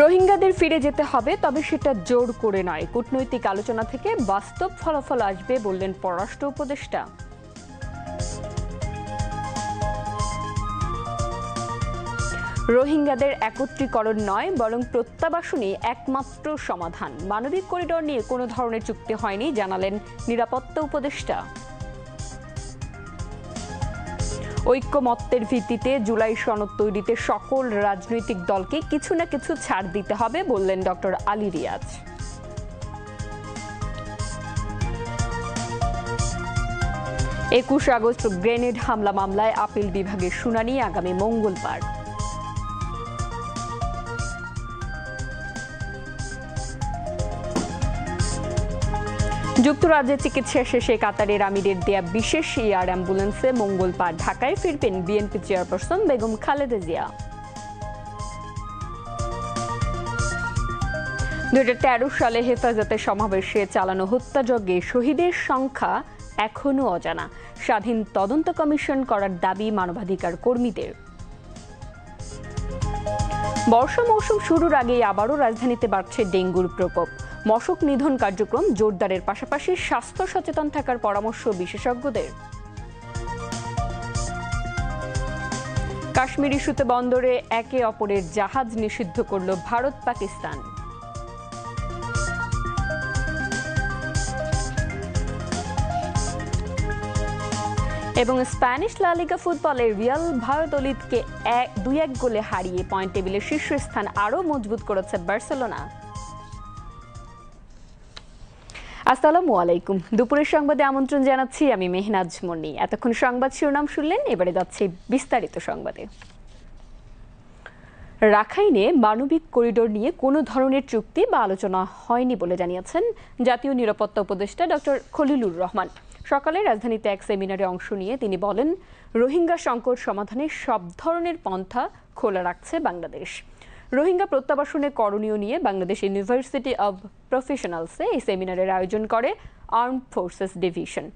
রোহিঙ্গাদের ফিরে যেতে হবে, তবে সেটা জোর করে নয়। কূটনৈতিক আলোচনা থেকে বাস্তব ফলাফল আসবে বললেন পররাষ্ট্র উপদেষ্টা। রোহিঙ্গাদের একত্রীকরণ নয়, বরং প্রত্যাবাসনই একমাত্র সমাধান। মানবিক করিডর নিয়ে কোনো ধরনের চুক্তি হয়নি, জানালেন নিরাপত্তা উপদেষ্টা। ঐক্যমত্যের ভিত্তিতে জুলাই সনদ তৈরিতে সকল রাজনৈতিক দলকে কিছু না কিছু ছাড় দিতে হবে বললেন ডক্টর আলী রিয়াজ। একুশ আগস্ট গ্রেনেড হামলা মামলায় আপিল বিভাগের শুনানি আগামী মঙ্গলবার। যুক্তরাজ্যে চিকিৎসা শেষে কাতারের আমিরের দেয়া বিশেষ এয়ার অ্যাম্বুলেন্সে মঙ্গলবার ঢাকায় ফিরবেন বিএনপি চেয়ারপারসন বেগম খালেদা জিয়া। দু সালে হেফাজতে সমাবেশে চালানো হত্যাযজ্ঞে শহীদের সংখ্যা এখনও অজানা। স্বাধীন তদন্ত কমিশন করার দাবি মানবাধিকার কর্মীদের। বর্ষা মৌসুম শুরুর আগেই আবারও রাজধানীতে বাড়ছে ডেঙ্গুর প্রকোপ। মশক নিধন কার্যক্রম জোরদারের পাশাপাশি স্বাস্থ্য সচেতন থাকার পরামর্শ বিশেষজ্ঞদের। কাশ্মীর ইস্যুতে বন্দরে একে অপরের জাহাজ নিষিদ্ধ করল ভারত পাকিস্তান। এবং স্প্যানিশ লালিগা ফুটবলে রিয়াল ভায়োদলিদকে এক দুই এক গোলে হারিয়ে পয়েন্ট টেবিলের শীর্ষস্থান আরও মজবুত করেছে বার্সেলোনা। আসসালামু আলাইকুম। দুপুরের সংবাদে আমন্ত্রণ জানাচ্ছি আমি মেহনাজ মন্নি। এতক্ষণ সংবাদ শিরোনাম শুনলেন, এবারে যাচ্ছে বিস্তারিত সংবাদে। রাখাইনে মানবিক করিডোর নিয়ে কোনো ধরনের চুক্তি বা আলোচনা হয়নি বলে জানিয়েছেন জাতীয় নিরাপত্তা উপদেষ্টা ডক্টর খলিলুর রহমান। সকালে রাজধানীতে এক সেমিনারে অংশ নিয়ে তিনি বলেন, রোহিঙ্গা সংকট সমাধানে সব ধরনের পন্থা খোলা রাখছে বাংলাদেশ। রোহিঙ্গা প্রত্যাবাসনে করণীয় নিয়ে বাংলাদেশ ইউনিভার্সিটি অব প্রফেশনালসে এই সেমিনারের আয়োজন করে আর্ম ফোর্সেস ডিভিশন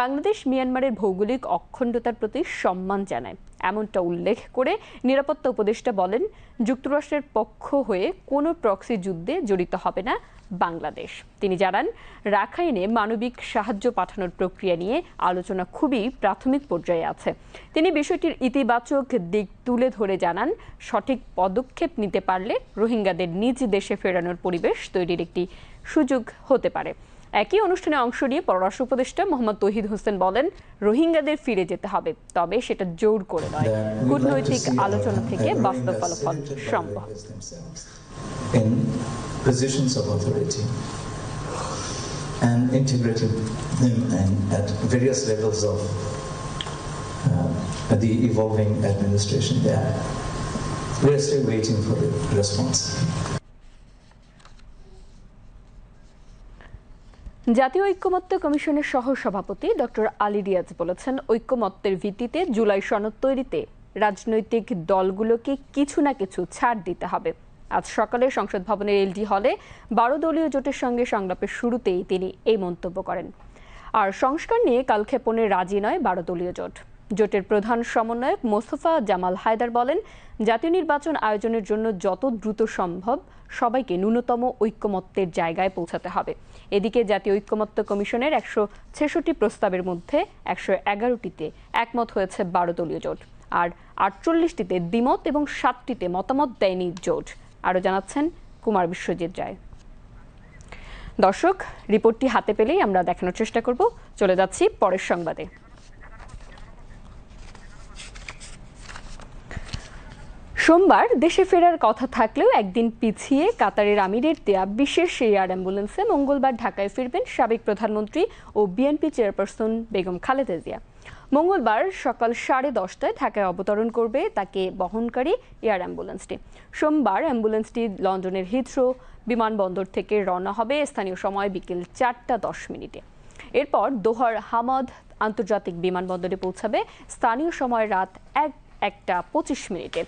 বাংলাদেশ মিয়ানমারের ভৌগোলিক অখণ্ডতার প্রতি সম্মান জানায়। এমনটা উল্লেখ করে নিরাপত্তা উপদেষ্টা বলেন, যুক্তরাষ্ট্রের পক্ষ হয়ে কোনো প্রক্সি যুদ্ধে জড়িত হবে না বাংলাদেশ। তিনি জানান, রাখাইনে মানবিক সাহায্য পাঠানোর প্রক্রিয়া নিয়ে আলোচনা খুবই প্রাথমিক পর্যায়ে আছে। তিনি বিষয়টির ইতিবাচক দিক তুলে ধরে জানান, সঠিক পদক্ষেপ নিতে পারলে রোহিঙ্গাদের নিজ দেশে ফেরানোর পরিবেশ তৈরির একটি সুযোগ হতে পারে। একই অনুষ্ঠানে অংশ নিয়ে পররাষ্ট্র উপদেষ্টা মোহাম্মদ তহিদ হোসেন বলেন রোহিঙ্গাদের ফিরে যেতে হবে তবে সেটা জোর করে নয় কূটনৈতিক আলোচনা থেকে বাস্তব ফলাফল সম্ভব and integrating them in, at various levels of uh, the evolving administration there. We are still waiting for the response. জাতীয় ঐক্যমত্য কমিশনের সহসভাপতি ডক্টর আলী রিয়াজ বলেছেন, ঐক্যমত্যের ভিত্তিতে জুলাই সনদ তৈরিতে রাজনৈতিক দলগুলোকে কিছু না কিছু ছাড় দিতে হবে। আজ সকালে সংসদ ভবনের এলডি হলে বারো দলীয় জোটের সঙ্গে সংলাপের শুরুতেই তিনি এই মন্তব্য করেন। আর সংস্কার নিয়ে কালক্ষেপণে রাজি নয় বারো দলীয় জোট। জোটের প্রধান সমন্বয়ক মোস্তফা জামাল হায়দার বলেন, জাতীয় নির্বাচন আয়োজনের জন্য যত দ্রুত সম্ভব সবাইকে ন্যূনতম ঐক্যমত্যের জায়গায় পৌঁছাতে হবে। এদিকে জাতীয় ঐক্যমত্য কমিশনের একশো ছেষট্টি প্রস্তাবের মধ্যে একশো এগারোটিতে একমত হয়েছে বারো দলীয় জোট, আর আটচল্লিশটিতে দ্বিমত এবং সাতটিতে মতামত দেয়নি জোট, আরও জানাচ্ছেন কুমার বিশ্বজিৎ রায়। দর্শক, রিপোর্টটি হাতে পেলেই আমরা দেখানোর চেষ্টা করব। চলে যাচ্ছি পরের সংবাদে। সোমবার দেশে ফেরার কথা থাকলেও একদিন পিছিয়ে কাতারের আমিরের দেয়া বিশেষ এয়ার অ্যাম্বুলেন্সে মঙ্গলবার ঢাকায় ফিরবেন সাবেক প্রধানমন্ত্রী ও বিএনপি চেয়ারপারসন বেগম খালেদা জিয়া। মঙ্গলবার সকাল সাড়ে দশটায় ঢাকায় অবতরণ করবে তাকে বহনকারী এয়ার অ্যাম্বুলেন্সটি। সোমবার অ্যাম্বুলেন্সটি লন্ডনের হিথ্রো বিমানবন্দর থেকে রওনা হবে, স্থানীয় সময় বিকেল চারটা দশ মিনিটে। এরপর দোহার হামদ আন্তর্জাতিক বিমানবন্দরে পৌঁছাবে, স্থানীয় সময় রাত এক একটা পঁচিশ মিনিটে।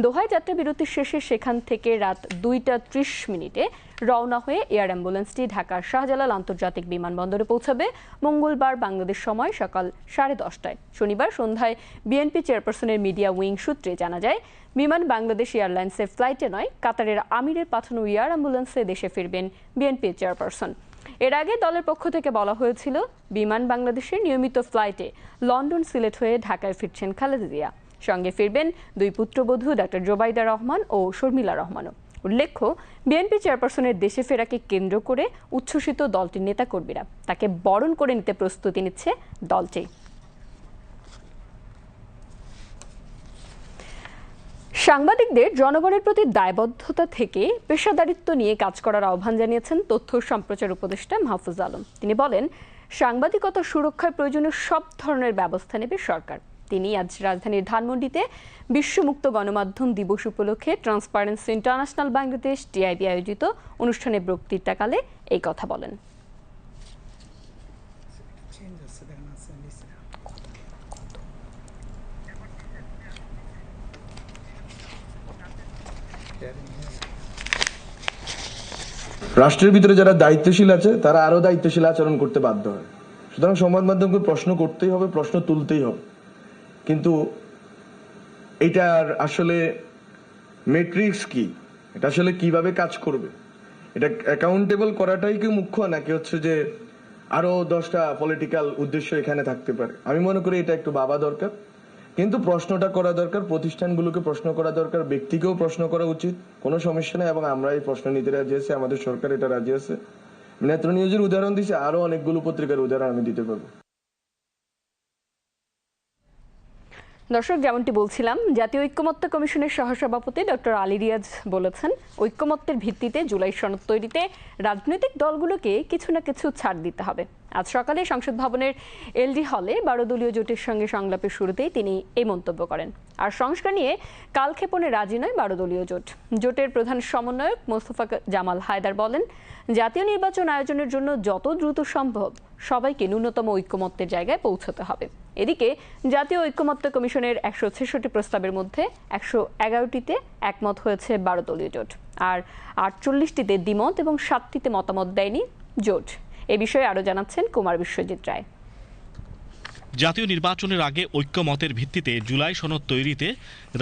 দোহায় যাত্রা বিরতির শেষে সেখান থেকে রাত দুইটা ত্রিশ মিনিটে রওনা হয়ে এয়ার অ্যাম্বুলেন্সটি ঢাকার শাহজালাল আন্তর্জাতিক বিমানবন্দরে পৌঁছাবে। মঙ্গলবার বাংলাদেশ সময় সকাল সাড়ে দশটায়। শনিবার সন্ধ্যায় বিএনপি চেয়ারপারসনের মিডিয়া উইং সূত্রে জানা যায়, বিমান বাংলাদেশ এয়ারলাইন্সের ফ্লাইটে নয়, কাতারের আমিরের পাঠানো এয়ার অ্যাম্বুলেন্সে দেশে ফিরবেন বিএনপি চেয়ারপারসন। এর আগে দলের পক্ষ থেকে বলা হয়েছিল, বিমান বাংলাদেশের নিয়মিত ফ্লাইটে লন্ডন সিলেট হয়ে ঢাকায় ফিরছেন খালেদা জিয়া। সঙ্গে ফিরবেন দুই পুত্রবধূ ডক্টর জোবাইদা রহমান ও শর্মিলা রহমানও। উল্লেখ্য, বিএনপি চেয়ারপারসনের দেশে ফেরাকে কেন্দ্র করে উচ্ছ্বসিত দলটির নেতাকর্মীরা তাকে বরণ করে নিতে প্রস্তুতি নিচ্ছে দলটি। সাংবাদিকদের জনগণের প্রতি দায়বদ্ধতা থেকে পেশাদারিত্ব নিয়ে কাজ করার আহ্বান জানিয়েছেন তথ্য সম্প্রচার উপদেষ্টা মাহফুজ আলম। তিনি বলেন, সাংবাদিকতা সুরক্ষার প্রয়োজনীয় সব ধরনের ব্যবস্থা নেবে সরকার। তিনি আজ রাজধানীর ধানমন্ডিতে বিশ্বমুক্ত গণমাধ্যম দিবস উপলক্ষে ট্রান্সপারেন্সি ইন্টারন্যাশনাল বাংলাদেশ টিআইবি আয়োজিত অনুষ্ঠানে বক্তৃতাকালে এই কথা বলেন। রাষ্ট্রের ভিতরে যারা দায়িত্বশীল আছে, তারা আরও দায়িত্বশীল আচরণ করতে বাধ্য হয়। সুতরাং সংবাদ মাধ্যমকে প্রশ্ন করতেই হবে, প্রশ্ন তুলতেই হবে। কিন্তু এটার আসলে মেট্রিক্স কি? এটা আসলে কীভাবে কাজ করবে? এটা অ্যাকাউন্টেবল করাটাই কি মুখ্য, নাকি হচ্ছে যে আরও দশটা পলিটিক্যাল উদ্দেশ্য এখানে থাকতে পারে? আমি মনে করি এটা একটু ভাবা দরকার। কিন্তু প্রশ্নটা করা দরকার, প্রতিষ্ঠানগুলোকে প্রশ্ন করা দরকার, ব্যক্তিকেও প্রশ্ন করা উচিত। কোনো সমস্যা নেই, এবং আমরা এই প্রশ্ন নিতে রাজি আছি, আমাদের সরকার এটা রাজি আছে। নেত্র নিউজের উদাহরণ দিছে, আরও অনেকগুলো পত্রিকার উদাহরণ আমি দিতে পারব। দর্শক, যেমনটি বলছিলাম, জাতীয় ঐক্যমত্য কমিশনের সহসভাপতি ডক্টর আলী রিয়াজ বলেছেন, ঐক্যমত্যের ভিত্তিতে জুলাই সনদ তৈরিতে রাজনৈতিক দলগুলোকে কিছু না কিছু ছাড় দিতে হবে। আজ সকালে সংসদ ভবনের এলডি হলে বারো দলীয় জোটের সঙ্গে সংলাপের শুরুতেই তিনি এই মন্তব্য করেন। আর সংস্কার নিয়ে কালক্ষেপণে রাজি নয় বারো দলীয় জোট। জোটের প্রধান সমন্বয়ক মোস্তফা জামাল হায়দার বলেন, জাতীয় নির্বাচন আয়োজনের জন্য যত দ্রুত সম্ভব সবাইকে ন্যূনতম ঐক্যমত্যের জায়গায় পৌঁছতে হবে। এদিকে, জাতীয় ঐক্যমত্য কমিশনের একশো ছেষট্টি প্রস্তাবের মধ্যে একশো এগারোটিতে একমত হয়েছে বারো দলীয় জোট। আর আটচল্লিশটিতে দ্বিমত এবং সাতটিতে মতামত দেয়নি জোট। এ বিষয়ে আরও জানাচ্ছেন কুমার বিশ্বজিৎ রায়। জাতীয় নির্বাচনের আগে ঐক্যমতের ভিত্তিতে জুলাই সনদ তৈরিতে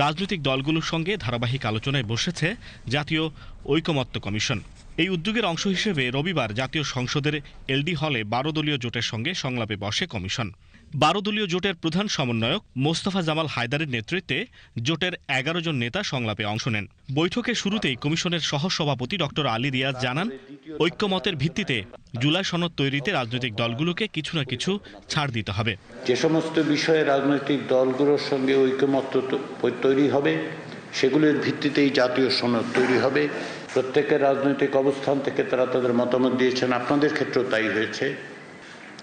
রাজনৈতিক দলগুলোর সঙ্গে ধারাবাহিক আলোচনায় বসেছে জাতীয় ঐকমত্য কমিশন। এই উদ্যোগের অংশ হিসেবে রবিবার জাতীয় সংসদের এলডি হলে বারো দলীয় জোটের সঙ্গে সংলাপে বসে কমিশন। বারো দলীয় জোটের প্রধান সমন্বয়ক মোস্তফা জামাল হায়দারের নেতৃত্বে জোটের এগারো জন নেতা সংলাপে অংশ নেন। বৈঠকের শুরুতেই কমিশনের সহসভাপতি ডক্টর আলী রিয়াজ জানান, ঐক্যমতের ভিত্তিতে জুলাই সনদ তৈরিতে রাজনৈতিক দলগুলোকে কিছু না কিছু ছাড় দিতে হবে। যে সমস্ত বিষয়ে রাজনৈতিক দলগুলোর সঙ্গে ঐক্যমত্য তো- তৈরি হবে, সেগুলির ভিত্তিতেই জাতীয় সনদ তৈরি হবে। প্রত্যেকের রাজনৈতিক অবস্থান থেকে তারা তাদের মতামত দিয়েছেন। আপনাদের ক্ষেত্রেও তাই হয়েছে।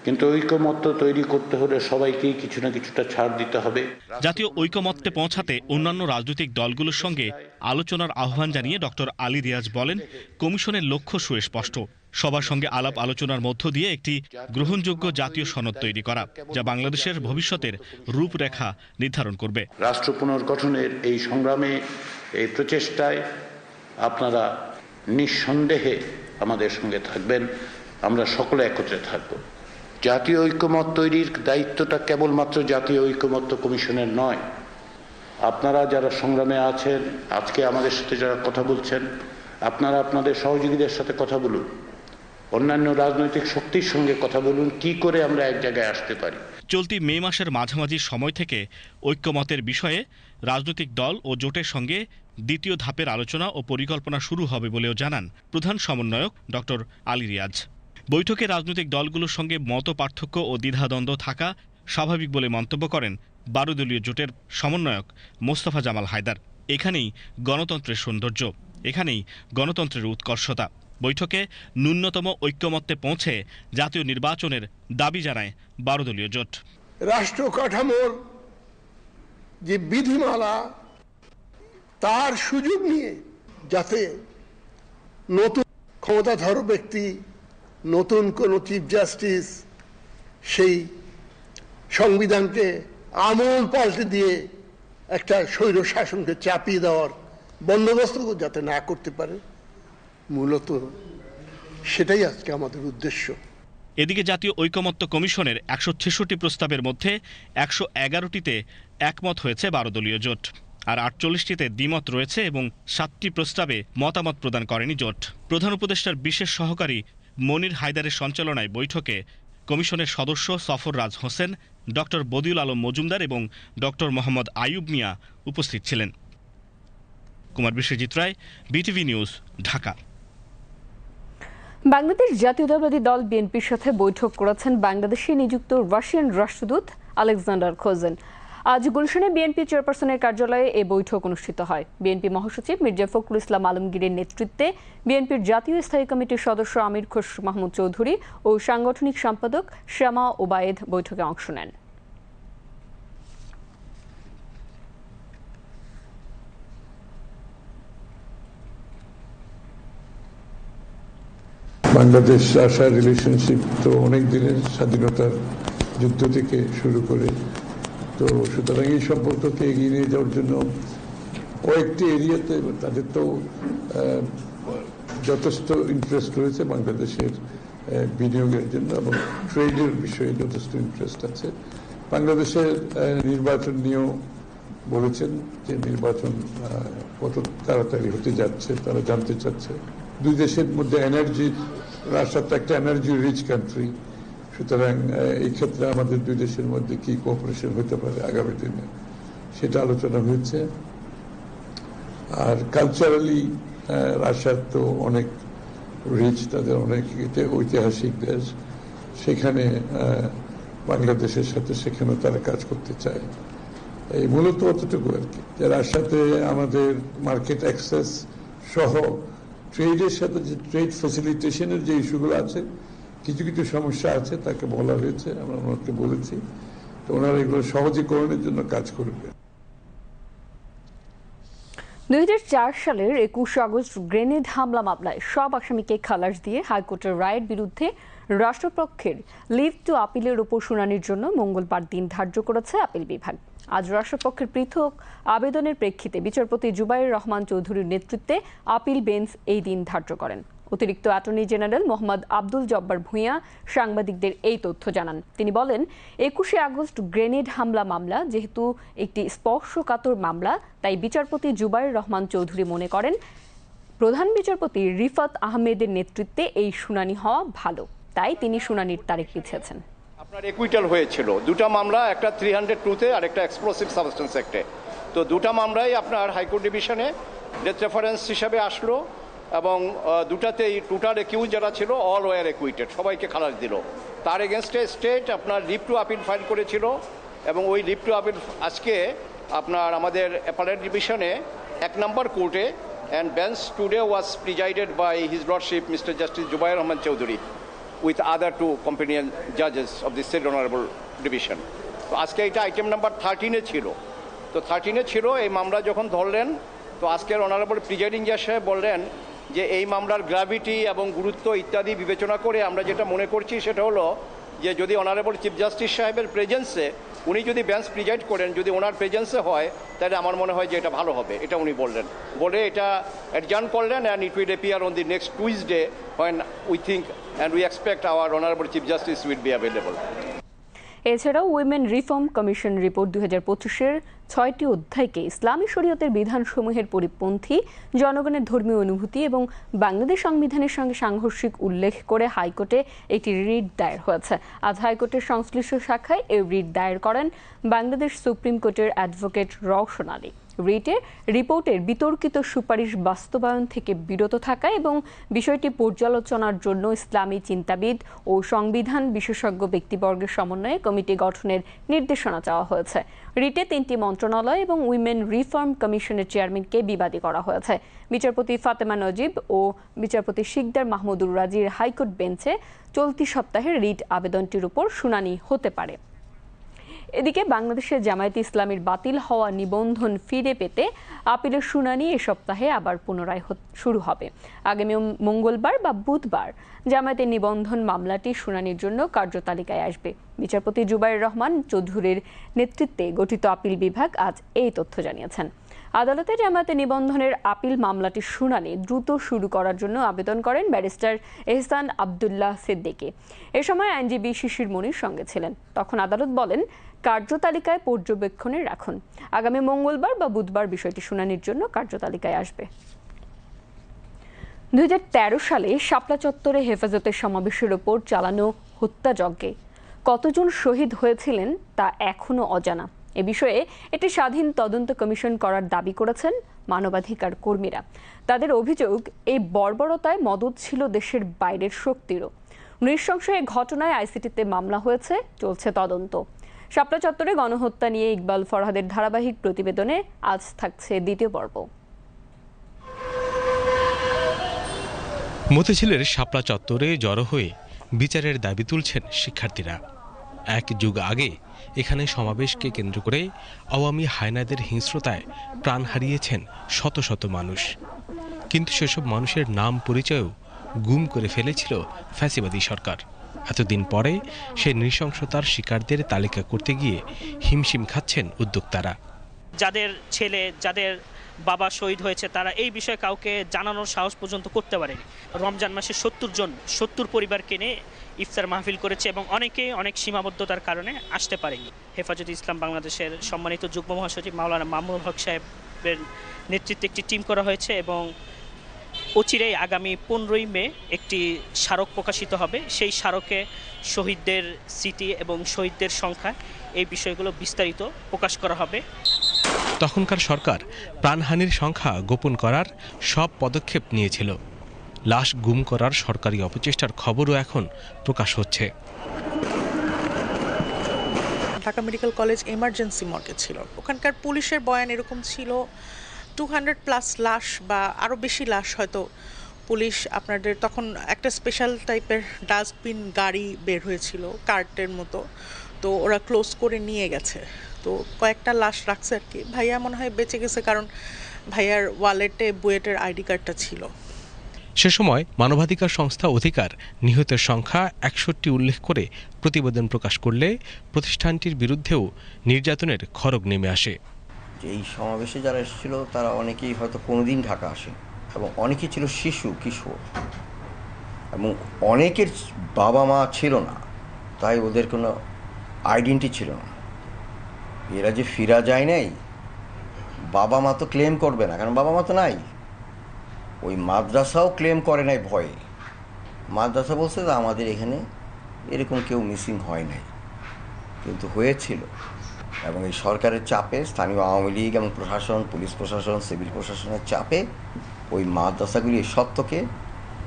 কিন্তু ঐক্যমত্য তৈরি করতে হলে সবাইকেই কিছু না কিছুটা ছাড় দিতে হবে। জাতীয় ঐকমত্যে পৌঁছাতে অন্যান্য রাজনৈতিক দলগুলোর সঙ্গে আলোচনার আহ্বান জানিয়ে ডক্টর আলী রিয়াজ বলেন কমিশনের লক্ষ্য সুস্পষ্ট। সবার সঙ্গে আলাপ আলোচনার মধ্য দিয়ে একটি গ্রহণযোগ্য জাতীয় সনদ তৈরি করা যা বাংলাদেশের ভবিষ্যতের রূপরেখা নির্ধারণ করবে। রাষ্ট্র পুনর্গঠনের এই সংগ্রামে এই প্রচেষ্টায় আপনারা নিঃসন্দেহে আমাদের সঙ্গে থাকবেন। আমরা সকলে একত্রে থাকব। জাতীয় ঐক্যমত তৈরির দায়িত্বটা কেবলমাত্র জাতীয় ঐক্যমত্য কমিশনের নয়। আপনারা যারা সংগ্রামে আছেন, আজকে আমাদের সাথে যারা কথা বলছেন, আপনারা আপনাদের সহযোগীদের সাথে কথা বলুন। অন্যান্য রাজনৈতিক শক্তির সঙ্গে কথা বলুন, কি করে আমরা এক জায়গায় আসতে পারি। চলতি মে মাসের মাঝামাঝি সময় থেকে ঐক্যমতের বিষয়ে রাজনৈতিক দল ও জোটের সঙ্গে দ্বিতীয় ধাপের আলোচনা ও পরিকল্পনা শুরু হবে বলেও জানান প্রধান সমন্বয়ক ডক্টর আলী রিয়াজ। বৈঠকে রাজনৈতিক দলগুলোর সঙ্গে মত পার্থক্য ও দ্বিধাদ্বন্দ্ব থাকা স্বাভাবিক বলে মন্তব্য করেন বারো দলীয় জোটের সমন্বয়ক মোস্তফা জামাল হায়দার। এখানেই গণতন্ত্রের সৌন্দর্য, এখানেই গণতন্ত্রের উৎকর্ষতা। বৈঠকে ন্যূনতম ঐক্যমত্যে পৌঁছে জাতীয় নির্বাচনের দাবি জানায় বারো দলীয় জোট। রাষ্ট্র কাঠামোর যে বিধিমালা তার সুযোগ নিয়ে যাতে নতুন ক্ষমতাধর ব্যক্তি, নতুন কোন চিফ জাস্টিস সেই সংবিধানকে আমল পাল্টে দিয়ে একটা স্বৈর শাসনকে চাপিয়ে দেওয়ার বন্দোবস্ত যাতে না করতে পারে, মূলত সেটাই আজকে আমাদের উদ্দেশ্য। এদিকে জাতীয় ঐকমত্য কমিশনের একশো ছেষট্টি প্রস্তাবের মধ্যে একশো এগারোটিতে একমত হয়েছে বারো দলীয় জোট। আর আটচল্লিশটিতে দ্বিমত রয়েছে এবং সাতটি প্রস্তাবে মতামত প্রদান করেনি জোট। প্রধান উপদেষ্টার বিশেষ সহকারী মনির হায়দারের সঞ্চালনায় বৈঠকে কমিশনের সদস্য সফর রাজ হোসেন, ডক্টর বদিউল আলম মজুমদার এবং ডক্টর মোহাম্মদ আইয়ুব মিয়া উপস্থিত ছিলেন। Kumar Biswajit Roy, BTV news, Dhaka. Bangladesh জাতীয়তাবাদী দল বিএনপির সাথে বৈঠক করেছেন বাংলাদেশে নিযুক্ত রাশিয়ান রাষ্ট্রদূত আলেকজান্ডার খোজেন। আজ গুলশানে বিএনপি চেয়ারপারসনের কার্যালয়ে এ বৈঠক অনুষ্ঠিত হয়। বিএনপি মহাসচিব মির্জা ফখরুল ইসলাম আলমগীরের নেতৃত্বে বিএনপির জাতীয় স্থায়ী কমিটির সদস্য আমির খোস মাহমুদ চৌধুরী ও সাংগঠনিক সম্পাদক শ্যামা ওবায়েদ বৈঠকে অংশ নেন। বাংলাদেশ রাশিয়া রিলেশনশিপ তো অনেক দিনের স্বাধীনতার যুদ্ধ থেকে শুরু করে তো সুতরাং এই সম্পর্ককে এগিয়ে নিয়ে যাওয়ার জন্য কয়েকটি এরিয়াতে তাদের তো যথেষ্ট ইন্টারেস্ট রয়েছে বাংলাদেশের বিনিয়োগের জন্য এবং ট্রেডের বিষয়ে যথেষ্ট ইন্টারেস্ট আছে। বাংলাদেশের নির্বাচন নিয়েও বলেছেন যে নির্বাচন কত তাড়াতাড়ি হতে যাচ্ছে, তারা জানতে চাচ্ছে। দুই দেশের মধ্যে এনার্জি রাশিয়া তো একটা এনার্জি রিচ কান্ট্রি সুতরাং এই ক্ষেত্রে আমাদের দুই দেশের মধ্যে কি কোঅপারেশন হতে পারে আগামী দিনে, সেটা আলোচনা হয়েছে। আর কালচারালি রাশিয়ার তো অনেক রিচ তাদের অনেক ঐতিহাসিক দেশ। সেখানে বাংলাদেশের সাথে সেখানে তারা কাজ করতে চায়। এই মূলত অতটুকু আর কি, যে রাশিয়াতে আমাদের মার্কেট অ্যাক্সেস সহ ট্রেডের সাথে যে ট্রেড ফ্যাসিলিটেশনের যে ইস্যুগুলো আছে কিছু কিছু সমস্যা আছে, তাকে বলা হয়েছে, আমরা ওনাকে বলেছি। তো ওনারা এগুলো সহজীকরণের জন্য কাজ করবে। দুই সালের একুশ আগস্ট গ্রেনেড হামলা মামলায় সব আসামিকে খালাস দিয়ে হাইকোর্টের রায়ের বিরুদ্ধে রাষ্ট্রপক্ষের লিভ টু আপিলের ওপর শুনানির জন্য মঙ্গলবার দিন ধার্য করেছে আপিল বিভাগ। আজ রাষ্ট্রপক্ষের পৃথক আবেদনের প্রেক্ষিতে বিচারপতি জুবাইর রহমান চৌধুরীর নেতৃত্বে আপিল বেঞ্চ এই দিন ধার্য করেন। অতিরিক্ত অ্যাটর্নি জেনারেল মোহাম্মদ আব্দুল জব্বার ভূঁইয়া সাংবাদিকদের এই তথ্য জানান। তিনি বলেন, একুশে আগস্ট গ্রেনেড হামলা মামলা যেহেতু একটি স্পর্শকাতর মামলা, তাই বিচারপতি জুবাইর রহমান চৌধুরী মনে করেন, প্রধান বিচারপতি রিফাত আহমেদের নেতৃত্বে এই শুনানি হওয়া ভালো। তাই তিনি শুনানির তারিখ পিছিয়েছেন আপনার একুইটাল হয়েছিল। দুটা মামলা, একটা থ্রি হান্ড্রেড টুতে আর একটা এক্সপ্লোসিভ সাবস্টেন্স অ্যাক্টে তো দুটা মামলাই আপনার হাইকোর্ট ডিভিশনে ডেথ রেফারেন্স হিসাবে আসলো। এবং দুটাতেই টোটাল একিউজ যারা ছিল অল ওয়ার একুইটেড সবাইকে খালাস দিল। তার এগেনস্টে স্টেট আপনার লিভ টু আপিল ফাইল করেছিল এবং ওই লিভ টু আপিল আজকে আপনার আমাদের অ্যাপালেট ডিভিশনে এক নম্বর কোর্টে and bench today was presided by his lordship mister justice Zubair Rahman Chowdhury with other two companion জাজেস of the said honourable division তো আজকে এটা আইটেম নাম্বার থার্টিনে ছিল। তো থার্টিনে ছিল, এই মামলা যখন ধরলেন, তো আজকের অনারেবল প্রিজাইডিং জাজ সাহেব বললেন যে এই মামলার গ্র্যাভিটি এবং গুরুত্ব ইত্যাদি বিবেচনা করে আমরা যেটা মনে করছি সেটা হলো যে যদি অনারেবল চিফ জাস্টিস সাহেবের প্রেজেন্সে উনি যদি বেঞ্চ প্রিজাইড করেন, যদি ওনার প্রেজেন্সে হয়, তাহলে আমার মনে হয় যে এটা ভালো হবে। এটা উনি বললেন। বলে এটা অ্যাডজার্ন করলেন and it will appear on the next Tuesday when we think and we expect our honourable chief justice will be available এছাড়াও উইমেন রিফর্ম কমিশন রিপোর্ট দুই হাজার পঁচিশের ছয়টি অধ্যায়কে ইসলামী শরীয়তের বিধানসমূহের পরিপন্থী, জনগণের ধর্মীয় অনুভূতি এবং বাংলাদেশ সংবিধানের সঙ্গে সাংঘর্ষিক উল্লেখ করে হাইকোর্টে একটি রিট দায়ের হয়েছে। আজ হাইকোর্টের সংশ্লিষ্ট শাখায় এই রিট দায়ের করেন বাংলাদেশ সুপ্রিম কোর্টের অ্যাডভোকেট রওশন আলী। রিটে রিপোর্টের বিতর্কিত সুপারিশ বাস্তবায়ন থেকে বিরত থাকা এবং বিষয়টি পর্যালোচনার জন্য ইসলামী চিন্তাবিদ ও সংবিধান বিশেষজ্ঞ ব্যক্তিবর্গের সমন্বয়ে কমিটি গঠনের নির্দেশনা চাওয়া হয়েছে। রিটে তিনটি মন্ত্রণালয় এবং উইমেন রিফর্ম কমিশনের চেয়ারম্যানকে বিবাদী করা হয়েছে। বিচারপতি ফাতেমা নজিব ও বিচারপতি শিকদার মাহমুদুর রাজির হাইকোর্ট বেঞ্চে চলতি সপ্তাহে রিট আবেদনটির উপর শুনানি হতে পারে। এদিকে বাংলাদেশের জামায়াতে ইসলামীর বাতিল হওয়া নিবন্ধন ফিরে পেতে আপিলের শুনানি এ সপ্তাহে আবার পুনরায় শুরু হবে। আগামী মঙ্গলবার বা বুধবার জামায়াতের নিবন্ধন মামলাটি শুনানির জন্য কার্যতালিকায় আসবে। বিচারপতি জুবাইর রহমান চৌধুরীর নেতৃত্বে গঠিত আপিল বিভাগ আজ এই তথ্য জানিয়েছেন। আদালতে জামায়াতে নিবন্ধনের আপিল মামলাটির শুনানি দ্রুত শুরু করার জন্য আবেদন করেন ব্যারিস্টার এহসান আবদুল্লাহ সিদ্দিকী। এ সময় আইনজীবী শিশির মনির সঙ্গে ছিলেন। তখন আদালত বলেন কার্যতালিকায় পর্যবেক্ষণে রাখুন। আগামী মঙ্গলবার বা বুধবার বিষয়টি শুনানির জন্য কার্যতালিকায় আসবে। দুই সালে শাপলা চত্বরে হেফাজতের সমাবেশের ওপর চালানো হত্যাযজ্ঞে কতজন শহীদ হয়েছিলেন তা এখনও অজানা। এ বিষয়ে একটি স্বাধীন তদন্ত কমিশন করার দাবি করেছেন মানবাধিকার কর্মীরা। তাদের অভিযোগ, এই বর্বরতায় মদত ছিল দেশের বাইরের শক্তিরও। নৃশংস এই ঘটনায় আইসিটিতে মামলা হয়েছে, চলছে তদন্ত। শাপলা চত্বরে গণহত্যা নিয়ে ইকবাল ফরহাদের ধারাবাহিক প্রতিবেদনে আজ থাকছে দ্বিতীয় পর্ব। মতিঝিলের শাপলা চত্বরে জড়ো হয়ে বিচারের দাবি তুলছেন শিক্ষার্থীরা। এক যুগ আগে এখানে সমাবেশকে কেন্দ্র করে আওয়ামী হায়নাদের হিংস্রতায় প্রাণ হারিয়েছেন শত শত মানুষ। কিন্তু সেসব মানুষের নাম পরিচয়ও গুম করে ফেলেছিল ফ্যাসিবাদী সরকার। এতদিন পরে সে নৃশংসতার শিকারদের তালিকা করতে গিয়ে হিমশিম খাচ্ছেন উদ্যোক্তারা। যাদের ছেলে, যাদের বাবা শহীদ হয়েছে, তারা এই বিষয়ে কাউকে জানানোর সাহস পর্যন্ত করতে পারেনি। রমজান মাসে সত্তর জন, সত্তর পরিবারকে নিয়ে ইফতার মাহফিল করেছে এবং অনেকে অনেক সীমাবদ্ধতার কারণে আসতে পারেনি। হেফাজতে ইসলাম বাংলাদেশের সম্মানিত যুগ্ম মহাসচিব মাওলানা মামুনুল হক সাহেবের নেতৃত্বে একটি টিম করা হয়েছে এবং অচিরেই আগামী পনেরোই মে একটি স্মারক প্রকাশিত হবে। সেই স্মারকে শহীদদের স্মৃতি এবং শহীদদের সংখ্যা এই বিষয়গুলো বিস্তারিত প্রকাশ করা হবে। তখনকার সরকার প্রাণহানির সংখ্যা গোপন করার সব পদক্ষেপ নিয়েছিল। লাশ গুম করার সরকারি অপচেষ্টার খবরও এখন প্রকাশ হচ্ছে। ঢাকা মেডিকেল কলেজ এমার্জেন্সি মর্গে ছিল। ওখানকার পুলিশের বয়ান এরকম ছিল টু হান্ড্রেড প্লাস লাশ বা আরও বেশি লাশ হয়তো পুলিশ আপনাদের তখন একটা স্পেশাল টাইপের ডাস্টবিন গাড়ি বের হয়েছিল কার্টের মতো। তো ওরা ক্লোজ করে নিয়ে গেছে। তো কয়েকটা লাশ রাখছে আর কি। ভাইয়া মনে হয় বেঁচে গেছে কারণ ভাইয়ার ওয়ালেটে বুয়েটের আইডি কার্ডটা ছিল। সে সময় মানবাধিকার সংস্থা অধিকার নিহতের সংখ্যা একষট্টি উল্লেখ করে প্রতিবেদন প্রকাশ করলে প্রতিষ্ঠানটির বিরুদ্ধেও নির্যাতনের খড়গ নেমে আসে। যে এই সমাবেশে যারা এসেছিল, তারা অনেকেই হয়তো কোনোদিন ঢাকা আসে এবং অনেকেই ছিল শিশু, কিশোর এবং অনেকের বাবা মা ছিল না, তাই ওদের কোনো আইডেন্টি ছিল না। এরা যে ফিরা যায় নাই, বাবা মা তো ক্লেম করবে না, কারণ বাবা মা তো নাই। ওই মাদ্রাসাও ক্লেম করে নাই ভয়ে। মাদ্রাসা বলছে যে আমাদের এখানে এরকম কেউ মিসিং হয় নাই। কিন্তু হয়েছিল। এবং এই সরকারের চাপে স্থানীয় আওয়ামী লীগ এবং প্রশাসন, পুলিশ প্রশাসন, সিভিল প্রশাসনের চাপে ওই মাদ্রাসাগুলি এই সত্যকে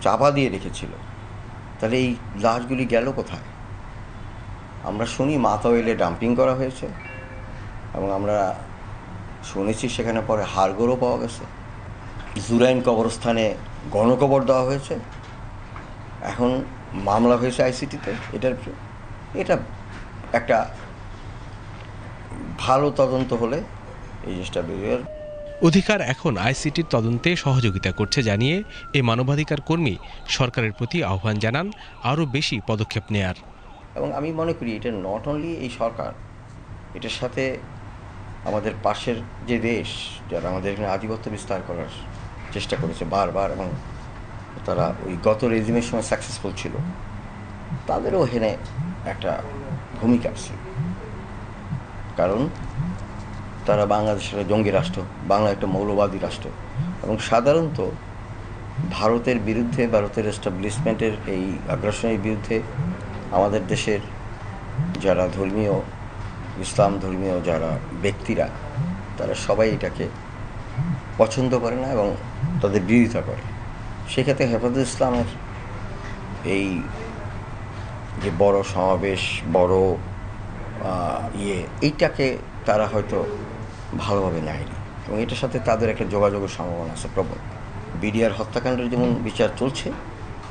চাপা দিয়ে রেখেছিল। তাহলে এই লাশগুলি গেল কোথায়? আমরা শুনি মাতাওয়েলে ডাম্পিং করা হয়েছে এবং আমরা শুনেছি সেখানে পরে হাড়গোড়ও পাওয়া গেছে। জুরাইন কবরস্থানে গণকবর দেওয়া হয়েছে। এখন মামলা হয়েছে আইসিটিতে, এটার এটা একটা ভালো তদন্ত হলে এই জিনিসটা বেরিয়ে। অধিকার এখন আইসিটির তদন্তে সহযোগিতা করছে জানিয়ে এই মানবাধিকার কর্মী সরকারের প্রতি আহ্বান জানান আরও বেশি পদক্ষেপ নেয়ার এবং আমি মনে করি এটা নট অনলি এই সরকার এটার সাথে আমাদের পাশের যে দেশ যারা আমাদের এখানে আধিপত্য বিস্তার করার চেষ্টা করেছে বারবার এবং তারা ওই গত রেজিমের সময় সাকসেসফুল ছিল তাদেরও এখানে একটা ভূমিকা আছে কারণ তারা বাংলাদেশের জঙ্গি রাষ্ট্র, বাংলা একটা মৌলবাদী রাষ্ট্র। এবং সাধারণত ভারতের বিরুদ্ধে, ভারতের এস্টাবলিশমেন্টের এই আগ্রাসনের বিরুদ্ধে আমাদের দেশের যারা ধর্মীয়, ইসলাম ধর্মীয় যারা ব্যক্তিরা, তারা সবাই এটাকে পছন্দ করে না এবং তাদের বিরোধিতা করে। সেক্ষেত্রে হেফাজত ইসলামের এই যে বড় সমাবেশ, বড় ইয়ে এইটাকে তারা হয়তো ভালোভাবে নেয়নি। এবং এটার সাথে তাদের একটা যোগাযোগের সম্ভাবনা আছে, প্রবল। বিডিআর হত্যাকাণ্ডের যেমন বিচার চলছে,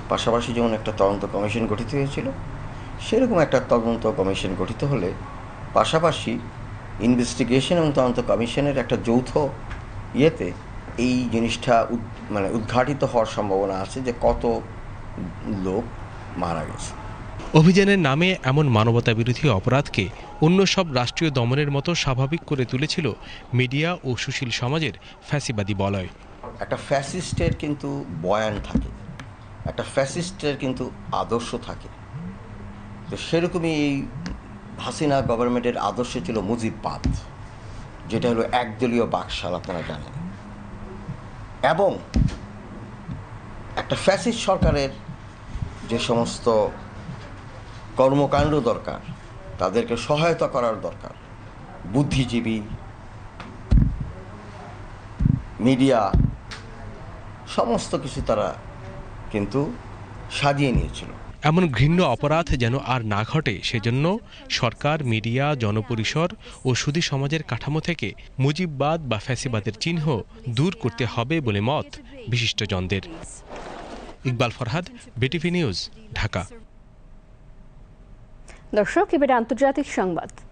পাশাপাশি যেমন একটা তদন্ত কমিশন গঠিত হয়েছিল, সেরকম একটা তদন্ত কমিশন গঠিত হলে পাশাপাশি ইনভেস্টিগেশন এবং তদন্ত কমিশনের একটা যৌথ ইয়েতে এই জিনিসটা মানে উদ্ঘাটিত হওয়ার সম্ভাবনা আছে যে কত লোক মারা গেছে। অভিযানের নামে এমন মানবতা বিরোধী অপরাধকে অন্য সব রাষ্ট্রীয় দমনের মতো স্বাভাবিক করে তুলেছিল মিডিয়া ও সুশীল সমাজের ফ্যাসিবাদী বলয়। একটা ফ্যাসিস্টের কিন্তু বয়ান থাকে, একটা ফ্যাসিস্টের কিন্তু আদর্শ থাকে। তো সেরকমই এই হাসিনা গভর্নমেন্টের আদর্শ ছিল মুজিববাদ, যেটা হলো একদলীয় বাকশাল, আপনারা জানেন। এবং একটা ফ্যাসিস্ট সরকারের যে সমস্ত কর্মকাণ্ড দরকার, তাদেরকে সহায়তা করার দরকার। বুদ্ধিজীবী, মিডিয়া, সমস্ত কিছু তারা কিন্তু সাজিয়ে নিয়েছিল। এমন ঘৃণ্য অপরাধ যেন আর না ঘটে, সেজন্য সরকার, মিডিয়া জনপরিসর ও সুদী সমাজের কাঠামো থেকে মুজিববাদ বা ফ্যাসিবাদের চিহ্ন দূর করতে হবে বলে মত বিশিষ্টজনদের। Iqbal Farhad, BTV news, Dhaka. দর্শক এবারে আন্তর্জাতিক সংবাদ।